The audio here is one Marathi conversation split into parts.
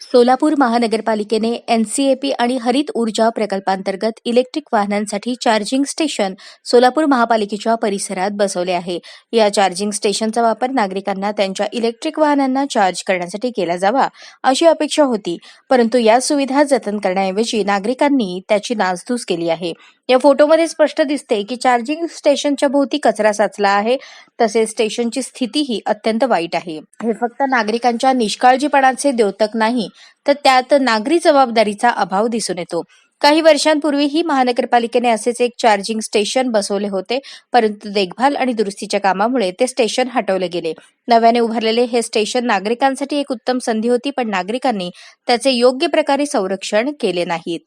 सोलापूर महानगरपालिकेने एनसीएपी आणि हरित ऊर्जा प्रकल्पांतर्गत इलेक्ट्रिक वाहनांसाठी चार्जिंग स्टेशन सोलापूर महापालिकेच्या परिसरात बसवले आहे. या चार्जिंग स्टेशनचा वापर नागरिकांना त्यांच्या इलेक्ट्रिक वाहनांना चार्ज करण्यासाठी केला जावा अशी अपेक्षा होती. परंतु या सुविधा जतन करण्याऐवजी नागरिकांनी त्याची नासधूस केली आहे. या फोटोमध्ये स्पष्ट दिसते की चार्जिंग स्टेशनच्या भोवती कचरा साचला आहे. तसेच स्टेशनची स्थितीही अत्यंत वाईट आहे. हे फक्त नागरिकांच्या निष्काळजीपणाचे द्योतक नाही तर त्यात नागरी जबाबदारीचा अभाव दिसून येतो. काही वर्षांपूर्वी ही महानगरपालिकेने असेच एक चार्जिंग स्टेशन बसवले होते परंतु देखभाल आणि दुरुस्तीच्या कामामुळे ते स्टेशन हटवले गेले. नव्याने उभारलेले हे स्टेशन नागरिकांसाठी एक उत्तम संधी होती पण नागरिकांनी त्याचे योग्य प्रकारे संरक्षण केले नाहीत.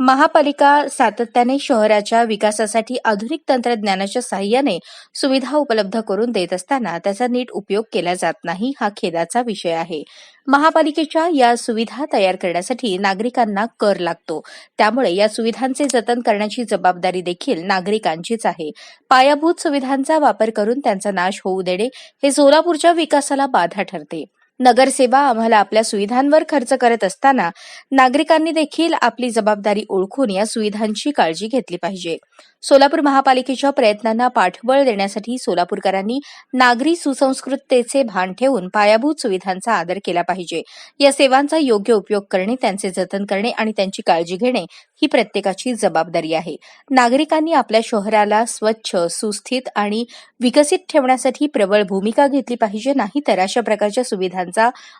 महापालिका सातत्याने शहराच्या विकासासाठी आधुनिक तंत्रज्ञानाच्या साहाय्याने सुविधा उपलब्ध करून देत असताना त्याचा नीट उपयोग केला जात नाही हा खेदाचा विषय आहे. महापालिकेच्या या सुविधा तयार करण्यासाठी नागरिकांना कर लागतो. त्यामुळे या सुविधांचे जतन करण्याची जबाबदारी देखील नागरिकांचीच आहे. पायाभूत सुविधांचा वापर करून त्यांचा नाश होऊ देणे हे सोलापूरच्या विकासाला बाधा ठरते. नगरसेवा आम्हाला आपल्या सुविधांवर खर्च करत असताना नागरिकांनी देखील आपली जबाबदारी ओळखून या सुविधांची काळजी घेतली पाहिजे. सोलापूर महापालिकेच्या प्रयत्नांना पाठबळ देण्यासाठी सोलापूरकरांनी नागरी सुसंस्कृततेचे भान ठेवून पायाभूत सुविधांचा आदर केला पाहिजे. या सेवांचा योग्य उपयोग करणे त्यांचे जतन करणे आणि त्यांची काळजी घेणे ही प्रत्येकाची जबाबदारी आहे. नागरिकांनी आपल्या शहराला स्वच्छ सुस्थित आणि विकसित ठेवण्यासाठी प्रबळ भूमिका घेतली पाहिजे नाही तर अशा प्रकारच्या सुविधांचा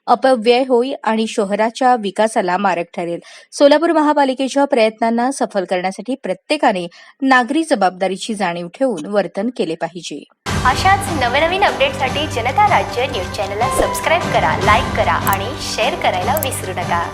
अपव्यय होईल आणि शहराच्या विकासाला मारक ठरेल. सोलापूर महापालिकेच्या प्रयत्नांना सफल करण्यासाठी प्रत्येकाने नागरी जबाबदारीची जाणीव ठेवून वर्तन केले पाहिजे. अशाच नवनवीन अपडेटसाठी जनता राज्य न्यूज चॅनलला सबस्क्राईब करा लाईक करा आणि शेअर करायला विसरू नका.